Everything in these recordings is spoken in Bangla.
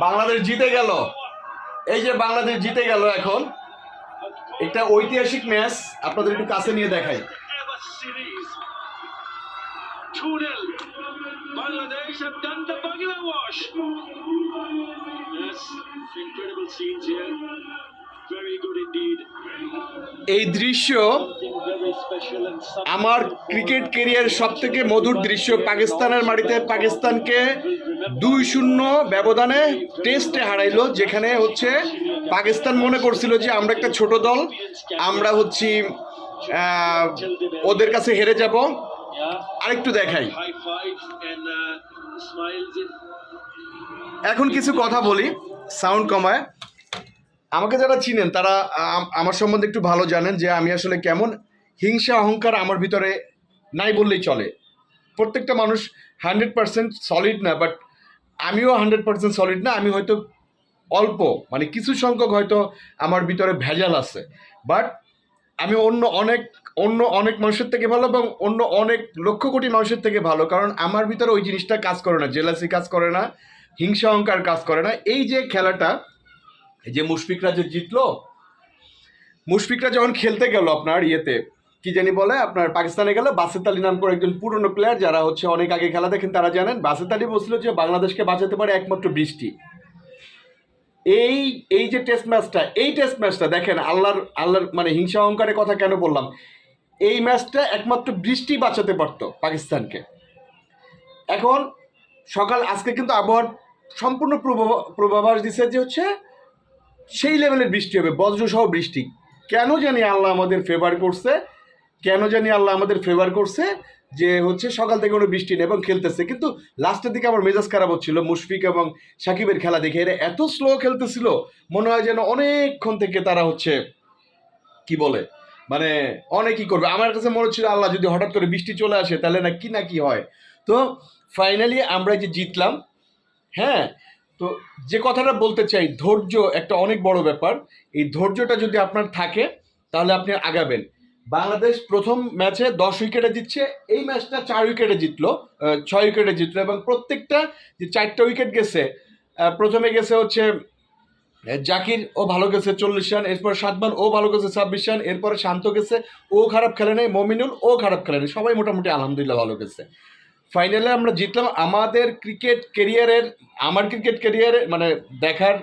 বাংলাদেশ জিতে গেল এই যে বাংলাদেশ জিতে গেল এখন একটা ঐতিহাসিক ম্যাচ আপনাদের একটু কাছে নিয়ে দেখাই ever series. 2 0. Bangladesh have done the Bangla wash. Yes, incredible scenes here. এই দৃশ্য আমার ক্রিকেট কেরিয়ার সব থেকে মধুর দৃশ্য। পাকিস্তানের মাটিতে পাকিস্তানকে দুই শূন্য ব্যবধানে টেস্টে হারাইলো যেখানে হচ্ছে পাকিস্তান মনে করছিল যে আমরা একটা ছোট দল আমরা হচ্ছি ওদের কাছে হেরে যাব। আরেকটু দেখাই। Uh. এখন কিছু কথা বলি সাউন্ড কমায়। আমাকে যারা চিনেন, তারা আমার সম্বন্ধে একটু ভালো জানেন যে আমি আসলে কেমন হিংসা, অহংকার আমার ভিতরে নাই বললেই চলে। প্রত্যেকটা মানুষ হান্ড্রেড পার্সেন্ট সলিড না বাট আমিও হান্ড্রেড পার্সেন্ট সলিড না, আমি হয়তো অল্প মানে কিছু সংখ্যক হয়তো আমার ভিতরে ভেজাল আছে। বাট আমি অন্য অনেক অন্য অনেক মানুষের থেকে ভালো এবং অন্য অনেক লক্ষ কোটি মানুষের থেকে ভালো, কারণ আমার ভিতরে ওই জিনিসটা কাজ করে না জেলাসি কাজ করে না, হিংসা, অহংকার কাজ করে না। এই যে খেলাটা যে মুশফিকরা যে জিতলো, মুশফিকরা যখন খেলতে গেল আপনার ইয়েতে, কি জানি বলে, আপনার পাকিস্তানে গেলে, বাসেত আলী নাম করে একজন পুরনো প্লেয়ার যারা হচ্ছে অনেক আগে খেলা দেখেন, তারা জানেন, বাসেত আলী বলছিল যে বাংলাদেশকে বাঁচাতে পারে একমাত্র বৃষ্টি। এই এই যে টেস্ট ম্যাচটা এই টেস্ট ম্যাচটা দেখেন, আল্লাহর আল্লাহর মানে হিংসা অহংকারের কথা কেন বললাম? এই ম্যাচটা একমাত্র বৃষ্টি বাঁচাতে পারতো পাকিস্তানকে। এখন সকাল, আজকে কিন্তু আবহাওয়ার সম্পূর্ণ পূর্বাভা- পূর্বাভাস দিছে যে হচ্ছে সেই লেভেলের বৃষ্টি হবে, বজ্রসহ বৃষ্টি। কেন জানি আল্লাহ আমাদের ফেভার করছে, কেন জানি আল্লাহ আমাদের ফেভার করছে যে হচ্ছে সকাল থেকে কোনো বৃষ্টি নেই এবং খেলতেছে। কিন্তু লাস্টের দিকে আমার মেজাজ খারাপ হচ্ছিল, মুশফিক এবং সাকিবের খেলা দেখে। এরা এত স্লো খেলতেছিল, মনে হয় যেন অনেকক্ষণ থেকে তারা হচ্ছে, কি বলে মানে অনেকই করবে। আমার কাছে মনে হচ্ছিল, আল্লাহ যদি হঠাৎ করে বৃষ্টি চলে আসে, তাহলে না কি না কি হয়। তো ফাইনালি আমরা যে জিতলাম হ্যাঁ তো যে কথাটা বলতে চাই, ধৈর্য একটা অনেক বড় ব্যাপার। এই ধৈর্যটা যদি আপনার থাকে, তাহলে আপনি আগাবেন। বাংলাদেশ প্রথম ম্যাচে দশ উইকেটে জিতছে, এই ম্যাচটা চার উইকেটে জিতলো ছয় উইকেটে জিতলো এবং প্রত্যেকটা যে চারটা উইকেট গেছে প্রথমে গেছে হচ্ছে জাকির, ও ভালো গেছে চল্লিশ রান, এরপর সাতমান ও ভালো গেছে ছাব্বিশ রান, এরপরে শান্ত গেছে, ও খারাপ খেলে নেই, মমিনুল, ও খারাপ খেলে নেই, সবাই মোটামুটি আলহামদুলিল্লাহ ভালো গেছে। ফাইনালে আমরা জিতলাম আমাদের ক্রিকেট কেরিয়ারের আমার ক্রিকেট কেরিয়ারে মানে দেখার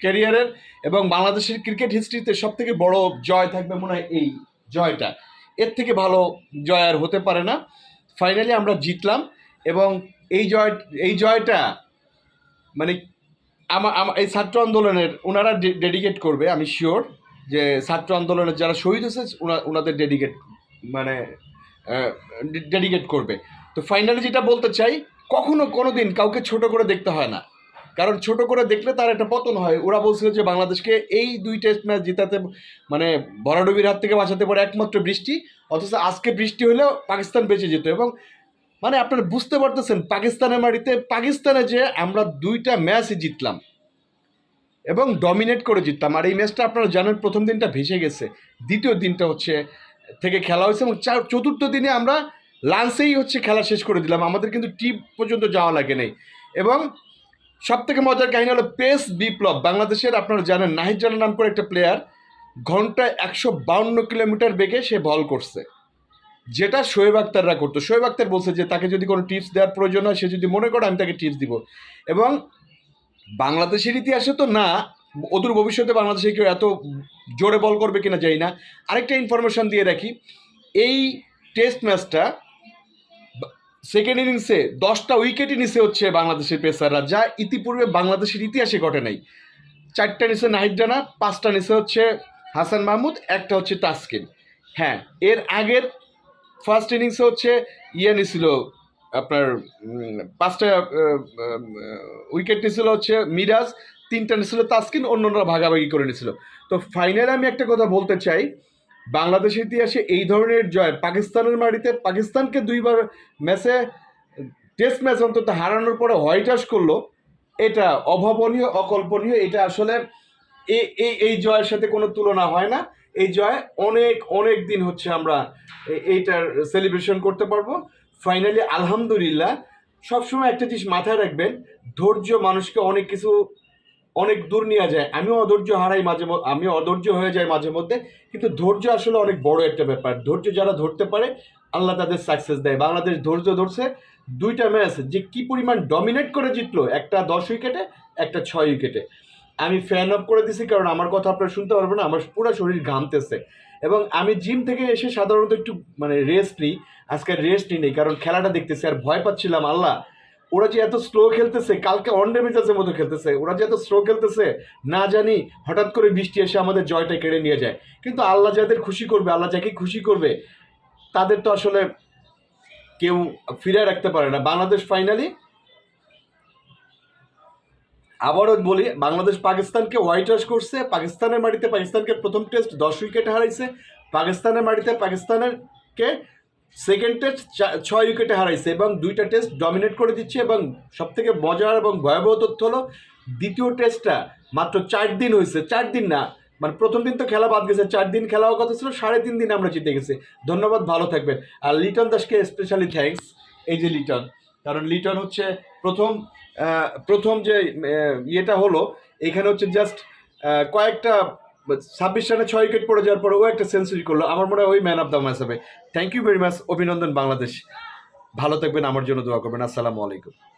কেরিয়ারের এবং বাংলাদেশের ক্রিকেট হিস্ট্রিতে সব থেকে বড় জয় থাকবে মনে হয় এই জয়টা। এর থেকে ভালো জয় আর হতে পারে না। ফাইনালি আমরা জিতলাম এবং এই জয়, এই জয়টা মানে আমার এই ছাত্র আন্দোলনের ওনারা ডেডিকেট করবে, আমি শিওর যে ছাত্র আন্দোলনের যারা শহীদ হয়েছে ওনা- ওনাদের ডেডিকেট মানে ডেডিকেট করবে। তো ফাইনালি যেটা বলতে চাই, কখনো কোনো দিন কাউকে ছোট করে দেখতে হয় না। কারণ ছোট করে দেখলে তার একটা পতন হয়। ওরা বলছিল যে বাংলাদেশকে এই দুই টেস্ট ম্যাচ জেতাতে মানে ভরাডুবির হাত থেকে বাঁচাতে পারে একমাত্র বৃষ্টি। অথচ আজকে বৃষ্টি হলেও পাকিস্তান বেঁচে যেত এবং মানে আপনারা বুঝতে পারতেছেন, পাকিস্তানের মাটিতে পাকিস্তানে যে আমরা দুইটা ম্যাচই জিতলাম এবং ডমিনেট করে জিততাম আর এই ম্যাচটা আপনারা জানেন, প্রথম দিনটা ভেসে গেছে। দ্বিতীয় দিনটা হচ্ছে থেকে খেলা হয়েছে এবং চতুর্থ দিনে আমরা লাঞ্চেই হচ্ছে খেলা শেষ করে দিলাম। আমাদের কিন্তু টিপ পর্যন্ত যাওয়া লাগে নেই। এবং সব থেকে মজার কাহিনী হলো পেস বিপ্লব। বাংলাদেশের আপনারা জানেন, নাহিদ জানা নাম করে একটা প্লেয়ার ঘন্টায় একশো বাউন্ন কিলোমিটার বেগে সে বল করছে। যেটা শোয়েব আক্তাররা করতো। শোয়েব আক্তার বলছে যে, তাকে যদি কোনো টিপস দেওয়ার প্রয়োজন হয়, সে যদি মনে করে আমি তাকে টিপস দিব। এবং বাংলাদেশের ইতিহাসে তো না অদূর ভবিষ্যতে বাংলাদেশে কেউ এত জোরে বল করবে কিনা জানি না। আরেকটা ইনফরমেশন দিয়ে রাখি, এই টেস্ট ম্যাচটা সেকেন্ড ইনিংসে দশটা উইকেটই নিচে হচ্ছে বাংলাদেশের পেসাররা, যা ইতিপূর্বে বাংলাদেশের ইতিহাসে ঘটে নাই। চারটা নিচে নাহিদ রানা, পাঁচটা নিচে হচ্ছে হাসান মাহমুদ, একটা হচ্ছে তাসকিন। হ্যাঁ এর আগের ফার্স্ট ইনিংসে হচ্ছে ইয়ে নিছিল, আপনার পাঁচটা উইকেট নিছিল হচ্ছে মিরাজ তিনটা নিছিল তাসকিন, অন্যরা ভাগাভাগি করে নিছিল। তো ফাইনালে আমি একটা কথা বলতে চাই বাংলাদেশের ইতিহাসে এই ধরনের জয় পাকিস্তানের মাটিতে, পাকিস্তানকে দুইবার ম্যাচে টেস্ট ম্যাচ অন্তত হারানোর পরে হোয়াইট হাউস করল, এটা অভাবনীয়, অকল্পনীয়, এটা আসলে এই এই জয়ের সাথে কোনো তুলনা হয় না। এই জয় অনেক অনেক দিন হচ্ছে আমরা এইটার সেলিব্রেশন করতে পারব। ফাইনালি আলহামদুলিল্লাহ, সবসময় একটা জিনিস মাথায় রাখবেন, ধৈর্য মানুষকে অনেক কিছু অনেক দূর নিয়ে যায়। আমিও অধৈর্য হারাই মাঝে আমি অধৈর্য হয়ে যাই মাঝে মধ্যে। কিন্তু ধৈর্য আসলে অনেক বড় একটা ব্যাপার। ধৈর্য যারা ধরতে পারে, আল্লাহ তাদের সাকসেস দেয়। বাংলাদেশ ধৈর্য ধরছে দুইটা ম্যাচ যে কি পরিমাণ ডমিনেট করে জিতলো, একটা দশ উইকেটে, একটা ছয় উইকেটে। আমি ফ্যান অফ করে দিছি কারণ আমার কথা আপনারা শুনতে পারবেন না, আমার পুরো শরীর ঘামতেছে। এবং আমি জিম থেকে এসে সাধারণত একটু মানে রেস্ট নিই। আজকে রেস্ট নেই, কারণ খেলাটা দেখতেছি আর ভয় পাচ্ছিলাম, আল্লাহ। ওরা যে এত স্লো খেলতেছে, কালকে অন্ডে মেজাজের মতো খেলতেছে, ওরা যে এত স্লো খেলতেছে, না জানি হঠাৎ করে বৃষ্টি এসে আমাদের জয়টা কেড়ে নিয়ে যায়। কিন্তু আল্লাহ যাদের খুশি করবে, আল্লাহ যাকে খুশি করবে, তাদের তো আসলে কেউ ফিরে রাখতে পারে না। বাংলাদেশ ফাইনালি আবারও বলি, বাংলাদেশ পাকিস্তানকে হোয়াইট ওয়াশ করছে। পাকিস্তানের মাটিতে পাকিস্তানকে প্রথম টেস্ট দশ উইকেট হারাইছে। পাকিস্তানের মাটিতে পাকিস্তানেরকে সেকেন্ড টেস্ট ছয় উইকেটে হারাইছে এবং দুইটা টেস্ট ডমিনেট করে দিচ্ছে এবং সবথেকে মজার এবং ভয়াবহ তথ্য হলো, দ্বিতীয় টেস্টটা মাত্র চার দিন হয়েছে, চার দিন না। মানে প্রথম দিন তো খেলা বাদ গেছে, চার দিন খেলা হওয়ার কথা ছিল, সাড়ে তিন দিন আমরা জিতে গেছি। ধন্যবাদ, ভালো থাকবেন। আর লিটন দাসকে স্পেশালি থ্যাঙ্কস এই যে লিটন। কারণ লিটন হচ্ছে প্রথম প্রথম যে ইয়েটা হলো, এখানে হচ্ছে জাস্ট কয়েকটা ছাব্বিশ রানে ছয় উইকেট পড়ে যাওয়ার পরে ও একটা সেঞ্চুরি করল। আমার মনে হয় ওই ম্যান অফ দ্য ম্যাচ হবে। থ্যাংক ইউ ভেরি মাচ অভিনন্দন বাংলাদেশ। ভালো থাকবেন, আমার জন্য দোয়া করবেন। আসসালামু আলাইকুম।